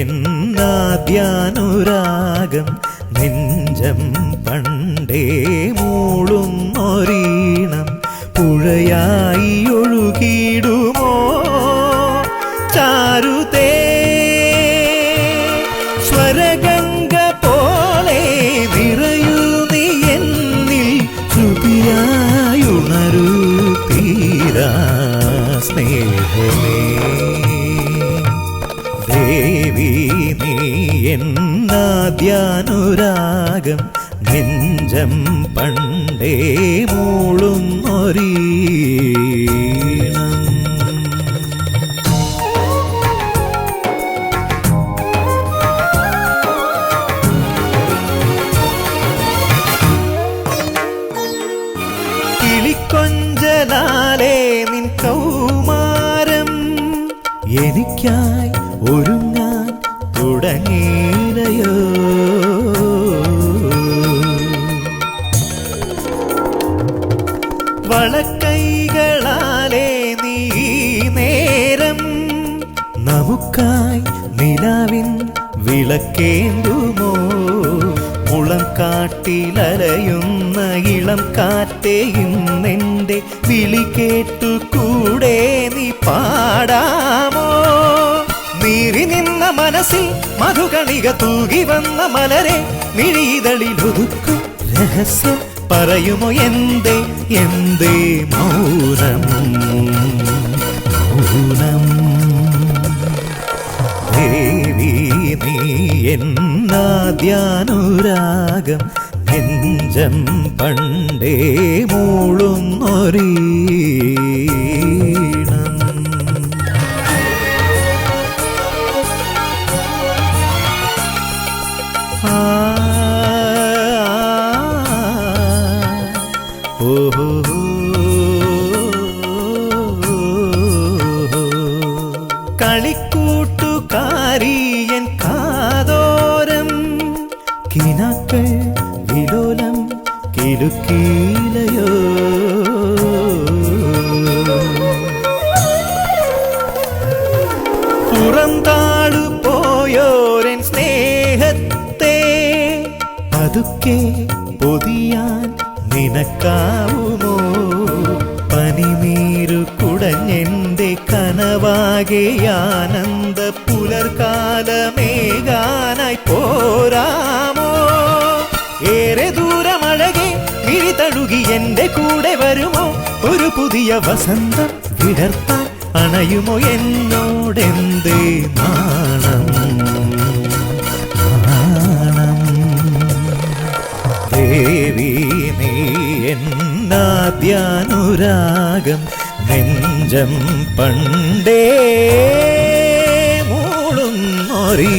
എന്നാദ്യാനുരാഗം നെഞ്ചം പണ്ടേ മൂളുന്നൊരീണം പുഴയായി ഒഴുകിയിടുമോ? ചാരുതേ സ്വരഗംഗ പോലെ നിറയൂ നീ എന്നിൽ ശ്രുതിയായുണരൂ തീരാ സ്നേഹമേ. ദേവി നീ എന്നാദ്യാനുരാഗം നെഞ്ചം പണ്ടേ മൂളുന്നൊരീണം കിളിക്കൊഞ്ചനാലേ നിൻ കൗമാരം എനിക്കായി വളക്കൈകളാലേ നീ നേരം നമുക്കായി നിലാവിൻ വിളക്കേന്തുമോ? മുളം കാട്ടിലലയുന്ന ഇളം കാറ്റേയും നിന്റെ വിളി കേട്ടു കൂടെ നീ പാടാമോ? മനസ്സിൽ മധുകണിക തൂകി വന്ന മലരെ മിഴിതളിൽ ഒതുക്കും രഹസ്യം. പറയുമോ എന്തേ എന്തേ മൗനം? മൗനം. ദേവി നീ എന്നാദ്യാനുരാഗം നെഞ്ചം പണ്ടേ മൂളുന്നൊരീണം ഓഹോ കളിക്കൂട്ടുകാരിയൻ കാതോരം കിനാക്കൾ വിലോലം കിലുക്കീലയോ. പുറന്താളു പോയോരൻ സ്നേഹത്തെ പതുക്കെ പൊതിയാൻ നിനക്കാവുമോ? പനിനീരു കുടഞ്ഞെന്റെ കനവാകെ ആനന്ദ പുലർക്കാലമേകാനായി പോരാമോ? ഏറെ ദൂരമഴകെ കിഴി തഴുകി എന്റെ കൂടെ വരുമോ? ഒരു പുതിയ വസന്തം വിടർത്താൻ അണയുമോ എന്നോടെന്തേ നാണം? എന്നാദ്യാനുരാഗം നെഞ്ചം പണ്ടേ മൂളുന്നൊരീ